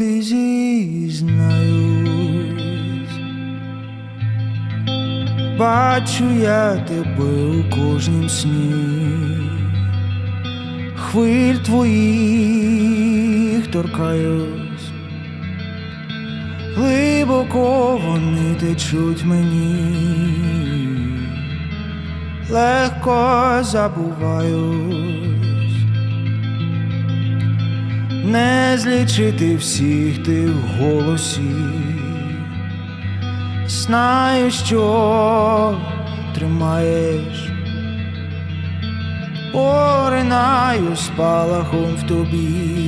тобі зізнаюсь, бачу я тебе у кожнім сні, хвиль твоїх торкаюсь, глибоко вони течуть мені, легко забуваюсь. Не злічити всіх тих голосів, знаю, що тримаєш, поринаю спалахом в тобі.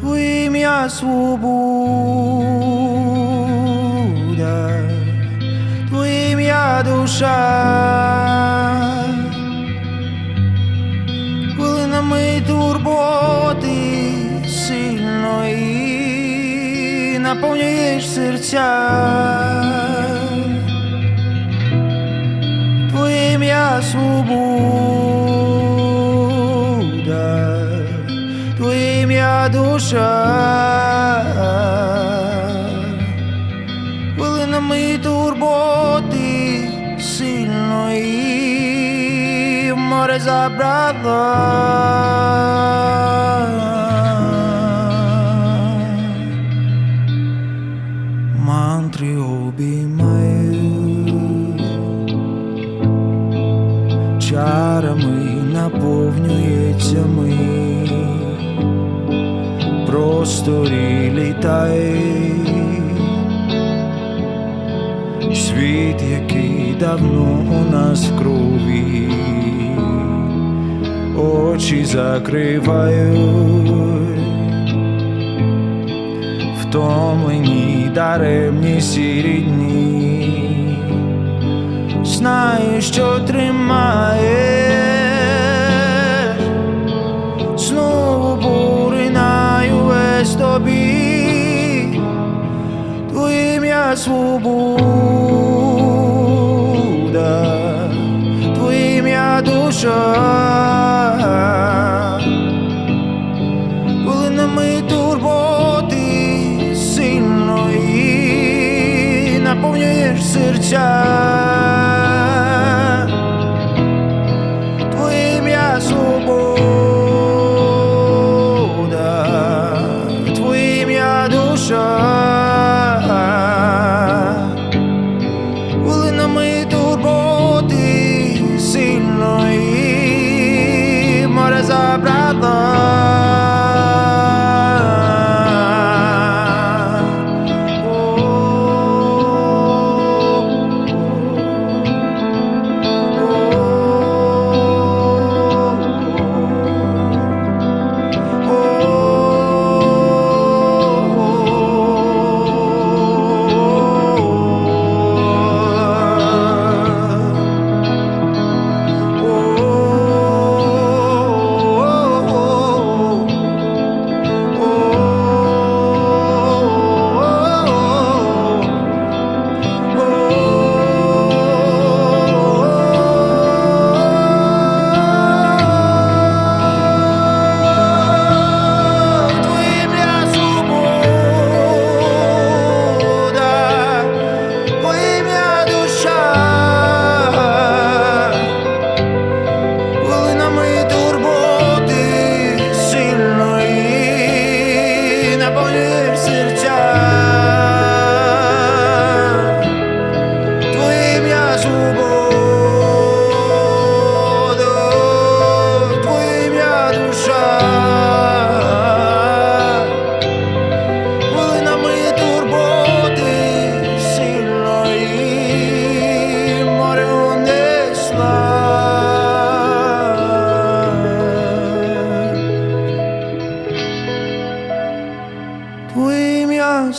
Твоє ім'я свобода, ім'я душа. Наповнюєш серця. Твоє ім'я свобода, Твоє ім'я душа. Хвилинами турботи сильної море забрала. Мантри обіймаю чарами наповнюється ми просторі літає світ, який давно у нас в крові, очі закривають, втомлені даремні сірі дні, знаю, що тримає. Знову поринаю весь тобі, Твоє ім'я свобода, Твоє ім'я душа, наповнюєш серця.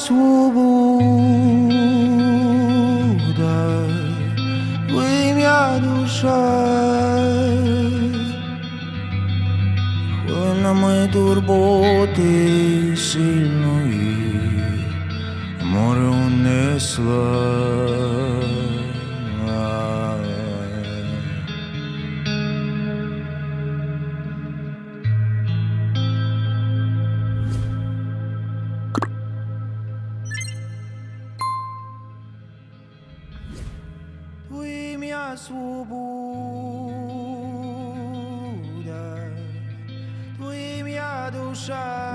Свобода, в ім'я душа. Хвилинами турботи сильної море унесла. Твоя свобода, твоя душа.